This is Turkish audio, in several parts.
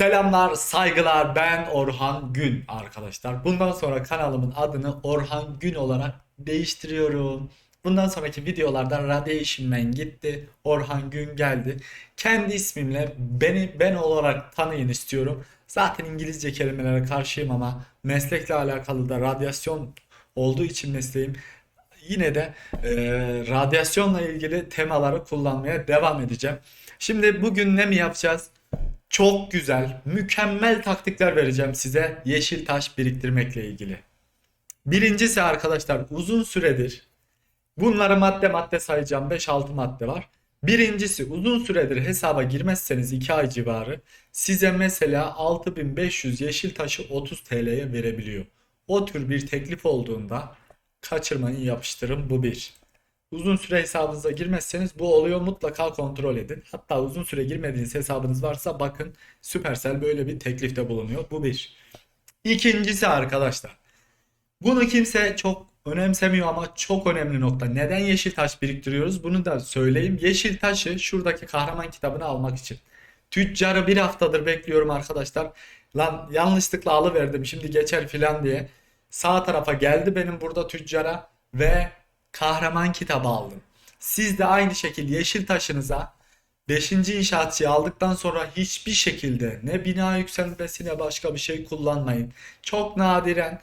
Selamlar, saygılar. Ben Orhan Gün arkadaşlar. Bundan sonra kanalımın adını Orhan Gün olarak değiştiriyorum. Bundan sonraki videolardan Radiation Man gitti. Orhan Gün geldi. Kendi ismimle beni ben olarak tanıyın istiyorum. Zaten İngilizce kelimelere karşıyım ama meslekle alakalı da radyasyon olduğu için mesleğim yine de e, radyasyonla ilgili temaları kullanmaya devam edeceğim. Şimdi bugün ne mi yapacağız? Çok güzel, mükemmel taktikler vereceğim size yeşil taş biriktirmekle ilgili. Birincisi arkadaşlar uzun süredir bunları madde madde sayacağım 5-6 madde var. Birincisi uzun süredir hesaba girmezseniz 2 ay civarı size mesela 6500 yeşil taşı 30 TL'ye verebiliyor. O tür bir teklif olduğunda kaçırmayın yapıştırın bu bir. Uzun süre hesabınıza girmezseniz bu oluyor mutlaka kontrol edin. Hatta uzun süre girmediğiniz hesabınız varsa bakın Supercell böyle bir teklifte bulunuyor. Bu bir. İkincisi arkadaşlar. Bunu kimse çok önemsemiyor ama çok önemli nokta. Neden yeşil taş biriktiriyoruz? Bunu da söyleyeyim. Yeşil taşı şuradaki kahraman kitabını almak için. Tüccarı bir haftadır bekliyorum arkadaşlar. Lan yanlışlıkla alıverdim şimdi geçer filan diye. Sağ tarafa geldi benim burada tüccara ve kahraman kitabı aldım. Siz de aynı şekilde yeşil taşınıza 5. inşaatçıyı aldıktan sonra hiçbir şekilde ne bina yükseltmesi ne başka bir şey kullanmayın. Çok nadiren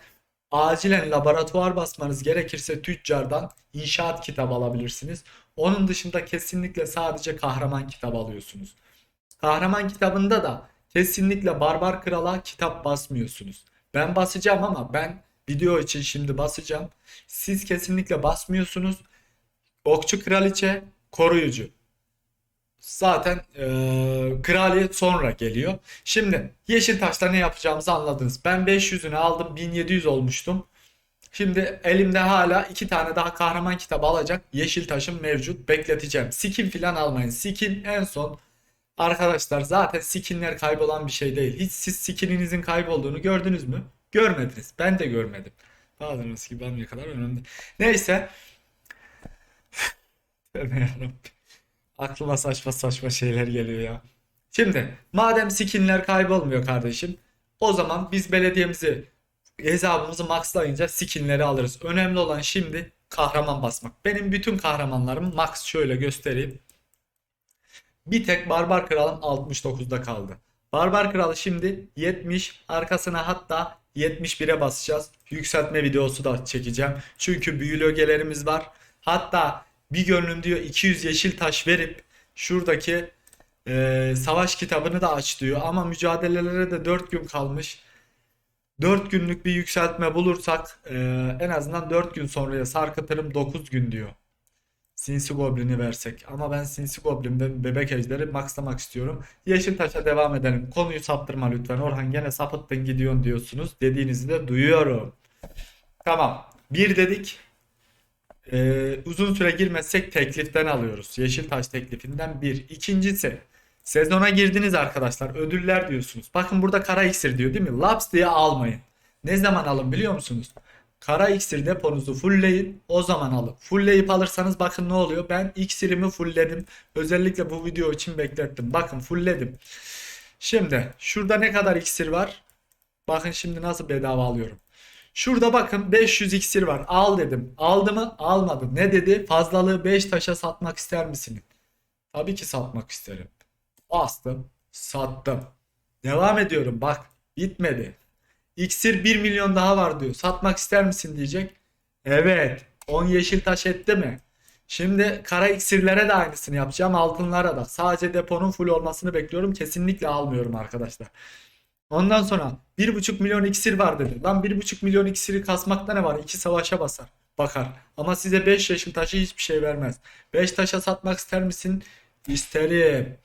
acilen laboratuvar basmanız gerekirse tüccardan inşaat kitabı alabilirsiniz. Onun dışında kesinlikle sadece kahraman kitabı alıyorsunuz. Kahraman kitabında da kesinlikle Barbar Kral'a kitap basmıyorsunuz. Ben basacağım ama ben video için şimdi basacağım. Siz kesinlikle basmıyorsunuz. Okçu Kraliçe koruyucu. Zaten eee kraliyet sonra geliyor. Şimdi Yeşiltaş'ta ne yapacağımızı anladınız. Ben 500'ünü aldım 1700 olmuştum. Şimdi elimde hala iki tane daha kahraman kitabı alacak Yeşiltaş'ım mevcut. Bekleteceğim. Skin filan almayın. Skin en son Arkadaşlar zaten skinler kaybolan bir şey değil. Hiç siz skininizin kaybolduğunu gördünüz mü? Görmediniz. Ben de görmedim. Bazılarınız gibi ben kadar önemli. Neyse. Aklıma saçma saçma şeyler geliyor ya. Şimdi madem skinler kaybolmuyor kardeşim. O zaman biz belediyemizi hesabımızı maxlayınca skinleri alırız. Önemli olan şimdi kahraman basmak. Benim bütün kahramanlarım max şöyle göstereyim. Bir tek Barbar Kral'ım 69'da kaldı. Barbar Kralı şimdi 70 arkasına hatta 71'e basacağız. Yükseltme videosu da çekeceğim. Çünkü büyülü ögelerimiz var. Hatta bir gönlüm diyor 200 yeşil taş verip şuradaki e, savaş kitabını da aç diyor. Ama mücadelelere de 4 gün kalmış. 4 günlük bir yükseltme bulursak e, en azından 4 gün sonraya sarkıtırım 9 gün diyor. Sinsi Goblin'i versek. Ama ben Sinsi Goblin'den bebek ejderi maxlamak istiyorum. Yeşiltaş'a devam edelim. Konuyu saptırma lütfen. Orhan gene sapıttın gidiyorsun diyorsunuz. Dediğinizi de duyuyorum. Tamam. Bir dedik. Ee, uzun süre girmezsek tekliften alıyoruz. Yeşiltaş teklifinden bir. İkincisi. Sezona girdiniz arkadaşlar. Ödüller diyorsunuz. Bakın burada kara iksir diyor değil mi? Laps diye almayın. Ne zaman alın biliyor musunuz? Kara iksir deponuzu fullleyin o zaman alın. Fullleyip alırsanız bakın ne oluyor. Ben iksirimi fullledim. Özellikle bu video için beklettim. Bakın fullledim. Şimdi şurada ne kadar iksir var? Bakın şimdi nasıl bedava alıyorum. Şurada bakın 500 iksir var. Al dedim. Aldı mı? Almadı. Ne dedi? Fazlalığı 5 taşa satmak ister misin? Tabii ki satmak isterim. Bastım. Sattım. Devam ediyorum. Bak bitmedi. İksir 1 milyon daha var diyor. Satmak ister misin diyecek. Evet. 10 yeşil taş etti mi? Şimdi kara iksirlere de aynısını yapacağım. Altınlara da. Sadece deponun full olmasını bekliyorum. Kesinlikle almıyorum arkadaşlar. Ondan sonra 1,5 milyon iksir var dedi. Lan 1,5 milyon iksiri kasmakta ne var? 2 savaşa basar. Bakar. Ama size 5 yeşil taşı hiçbir şey vermez. 5 taşa satmak ister misin? İsterim.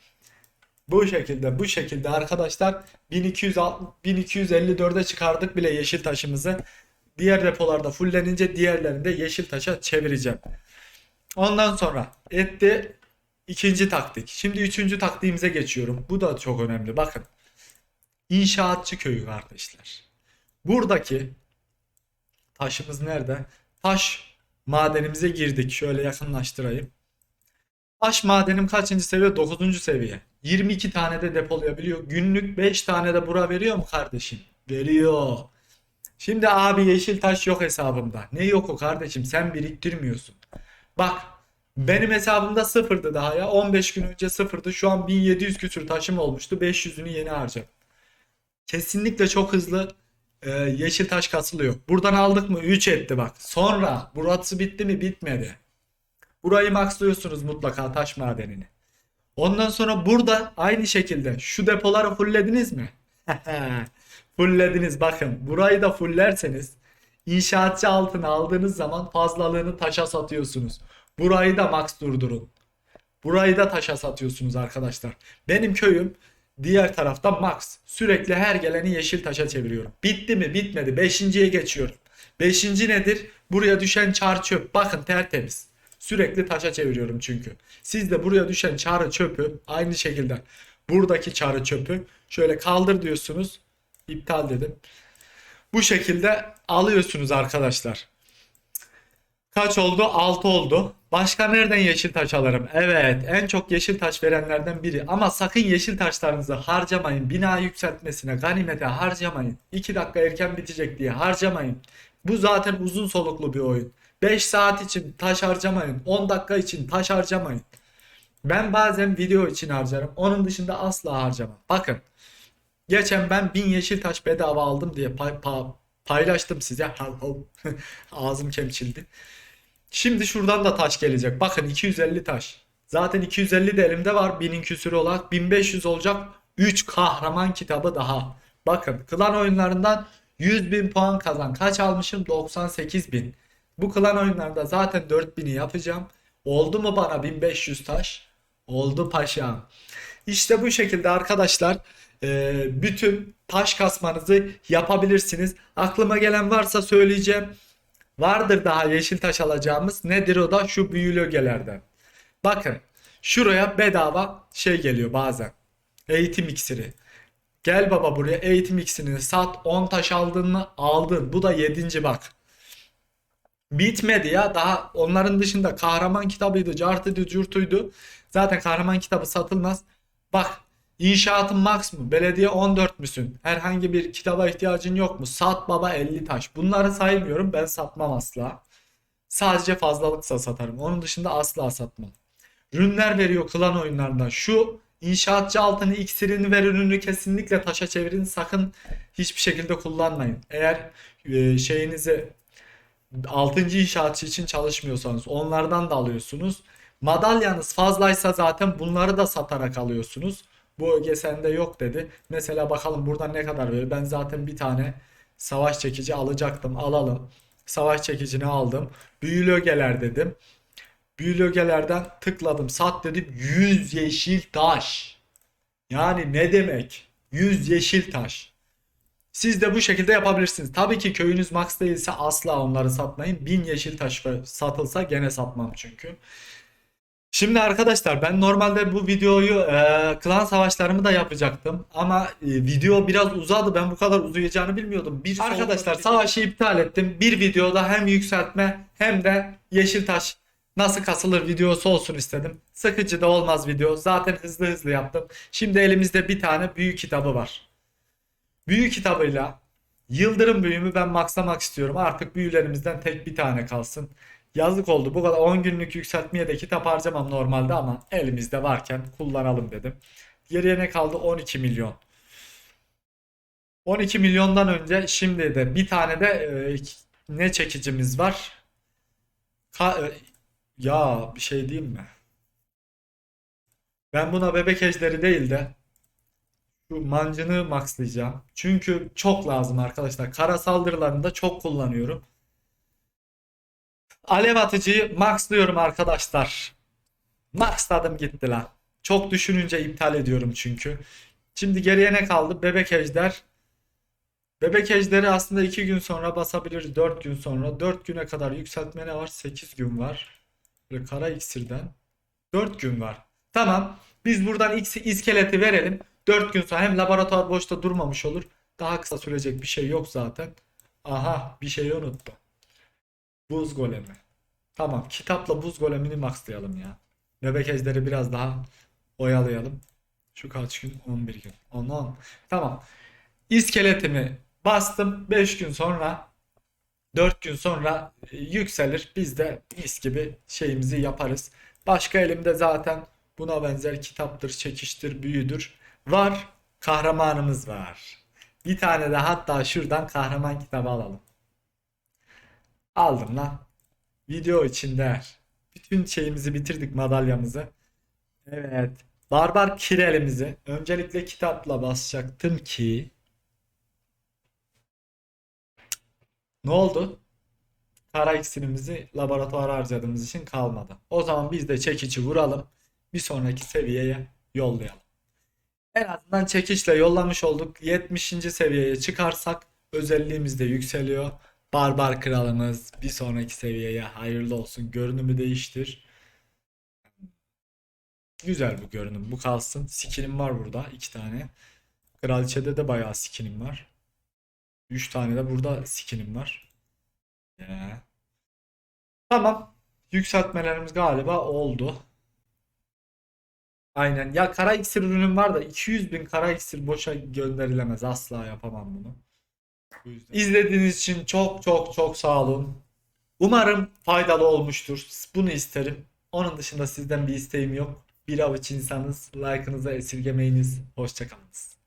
Bu şekilde bu şekilde arkadaşlar 1200 1254'e çıkardık bile yeşil taşımızı. Diğer depolarda fullenince diğerlerini de yeşil taşa çevireceğim. Ondan sonra etti ikinci taktik. Şimdi üçüncü taktiğimize geçiyorum. Bu da çok önemli. Bakın. İnşaatçı köyü kardeşler. Buradaki taşımız nerede? Taş madenimize girdik. Şöyle yakınlaştırayım. Taş madenim kaçıncı seviye? 9. seviye. 22 tane de depolayabiliyor. Günlük 5 tane de bura veriyor mu kardeşim? Veriyor. Şimdi abi yeşil taş yok hesabımda. Ne yok o kardeşim? Sen biriktirmiyorsun. Bak benim hesabımda sıfırdı daha ya. 15 gün önce sıfırdı. Şu an 1700 küsür taşım olmuştu. 500'ünü yeni harcadım. Kesinlikle çok hızlı e, yeşil taş kasılıyor. Buradan aldık mı 3 etti bak. Sonra burası bitti mi bitmedi. Burayı maxlıyorsunuz mutlaka taş madenini. Ondan sonra burada aynı şekilde şu depoları fulllediniz mi? Fulllediniz bakın. Burayı da fullerseniz inşaatçı altına aldığınız zaman fazlalığını taşa satıyorsunuz. Burayı da max durdurun. Burayı da taşa satıyorsunuz arkadaşlar. Benim köyüm diğer tarafta max. Sürekli her geleni yeşil taşa çeviriyorum. Bitti mi? Bitmedi. Beşinciye geçiyorum. Beşinci nedir? Buraya düşen çar çöp. Bakın tertemiz. Sürekli taşa çeviriyorum çünkü. Siz de buraya düşen çarı çöpü aynı şekilde buradaki çarı çöpü şöyle kaldır diyorsunuz. İptal dedim. Bu şekilde alıyorsunuz arkadaşlar. Kaç oldu? 6 oldu. Başka nereden yeşil taş alırım? Evet, en çok yeşil taş verenlerden biri. Ama sakın yeşil taşlarınızı harcamayın. Bina yükseltmesine, ganimete harcamayın. 2 dakika erken bitecek diye harcamayın. Bu zaten uzun soluklu bir oyun. 5 saat için taş harcamayın. 10 dakika için taş harcamayın. Ben bazen video için harcarım. Onun dışında asla harcamam. Bakın. Geçen ben 1000 yeşil taş bedava aldım diye pay- pa- paylaştım size. Ağzım kemçildi. Şimdi şuradan da taş gelecek. Bakın 250 taş. Zaten 250 de elimde var. 1000'in küsürü olarak 1500 olacak. 3 kahraman kitabı daha. Bakın klan oyunlarından 100 bin puan kazan. Kaç almışım? 98 bin. Bu klan oyunlarında zaten 4000'i yapacağım. Oldu mu bana 1500 taş? Oldu paşam. İşte bu şekilde arkadaşlar e, bütün taş kasmanızı yapabilirsiniz. Aklıma gelen varsa söyleyeceğim. Vardır daha yeşil taş alacağımız. Nedir o da? Şu büyülü ögelerden. Bakın şuraya bedava şey geliyor bazen. Eğitim iksiri. Gel baba buraya eğitim iksirini sat 10 taş aldın mı? Aldın. Bu da 7. bak. Bitmedi ya daha onların dışında kahraman kitabıydı, cartıydı, curtuydu. Zaten kahraman kitabı satılmaz. Bak inşaatın max mı? Belediye 14 müsün? Herhangi bir kitaba ihtiyacın yok mu? Sat baba 50 taş. Bunları saymıyorum ben satmam asla. Sadece fazlalıksa satarım. Onun dışında asla satmam. Ürünler veriyor klan oyunlarında. Şu inşaatçı altını iksirini ver ürünü kesinlikle taşa çevirin. Sakın hiçbir şekilde kullanmayın. Eğer e, şeyinizi 6. inşaatçı için çalışmıyorsanız onlardan da alıyorsunuz. Madalyanız fazlaysa zaten bunları da satarak alıyorsunuz. Bu öge sende yok dedi. Mesela bakalım buradan ne kadar veriyor. Ben zaten bir tane savaş çekici alacaktım. Alalım. Savaş çekicini aldım. Büyülü ögeler dedim. Büyülü ögelerden tıkladım. Sat dedim. 100 yeşil taş. Yani ne demek? 100 yeşil taş. Siz de bu şekilde yapabilirsiniz. Tabii ki köyünüz max değilse asla onları satmayın. 1000 yeşil taş satılsa gene satmam çünkü. Şimdi arkadaşlar ben normalde bu videoyu e, klan savaşlarımı da yapacaktım ama e, video biraz uzadı ben bu kadar uzayacağını bilmiyordum. Bir arkadaşlar savaşı iptal ettim. Bir videoda hem yükseltme hem de yeşil taş nasıl kasılır videosu olsun istedim. Sıkıcı da olmaz video. Zaten hızlı hızlı yaptım. Şimdi elimizde bir tane büyük kitabı var. Büyü kitabıyla Yıldırım büyümü ben maxlamak istiyorum. Artık büyülerimizden tek bir tane kalsın. Yazık oldu. Bu kadar 10 günlük yükseltmeye de kitap harcamam normalde ama elimizde varken kullanalım dedim. Geriye ne kaldı? 12 milyon. 12 milyondan önce şimdi de bir tane de e, ne çekicimiz var? Ka- e, ya bir şey diyeyim mi? Ben buna bebek ejderi değil de şu mancını maxlayacağım. Çünkü çok lazım arkadaşlar. Kara saldırılarında çok kullanıyorum. Alev atıcıyı maxlıyorum arkadaşlar. Maxladım gitti lan. Çok düşününce iptal ediyorum çünkü. Şimdi geriye ne kaldı? Bebek ejder. Bebek ejderi aslında 2 gün sonra basabiliriz. 4 gün sonra. 4 güne kadar yükseltme ne var? 8 gün var. Böyle kara iksirden. 4 gün var. Tamam. Biz buradan iskeleti verelim. 4 gün sonra hem laboratuvar boşta durmamış olur. Daha kısa sürecek bir şey yok zaten. Aha bir şeyi unuttum. Buz golemi. Tamam kitapla buz golemini maxlayalım ya. Bebek ejderi biraz daha oyalayalım. Şu kaç gün? 11 gün. 10 10. Tamam. İskeletimi bastım. 5 gün sonra 4 gün sonra e, yükselir. Biz de mis gibi şeyimizi yaparız. Başka elimde zaten buna benzer kitaptır, çekiştir, büyüdür. Var. Kahramanımız var. Bir tane de hatta şuradan kahraman kitabı alalım. Aldım lan. Video için değer. Bütün şeyimizi bitirdik madalyamızı. Evet. Barbar kirelimizi öncelikle kitapla basacaktım ki ne oldu? Kara iksirimizi laboratuvara harcadığımız için kalmadı. O zaman biz de çekici vuralım. Bir sonraki seviyeye yollayalım. En azından çekiçle yollamış olduk. 70. seviyeye çıkarsak özelliğimiz de yükseliyor. Barbar kralımız bir sonraki seviyeye hayırlı olsun. Görünümü değiştir. Güzel bu görünüm. Bu kalsın. Skinim var burada. iki tane. Kraliçede de bayağı skinim var. Üç tane de burada skinim var. Ya. Tamam. Yükseltmelerimiz galiba oldu. Aynen. Ya kara iksir ürünüm var da 200 bin kara iksir boşa gönderilemez. Asla yapamam bunu. Bu yüzden. İzlediğiniz için çok çok çok sağ olun. Umarım faydalı olmuştur. Bunu isterim. Onun dışında sizden bir isteğim yok. Bir avuç insanız. Like'ınızı esirgemeyiniz. Hoşçakalınız.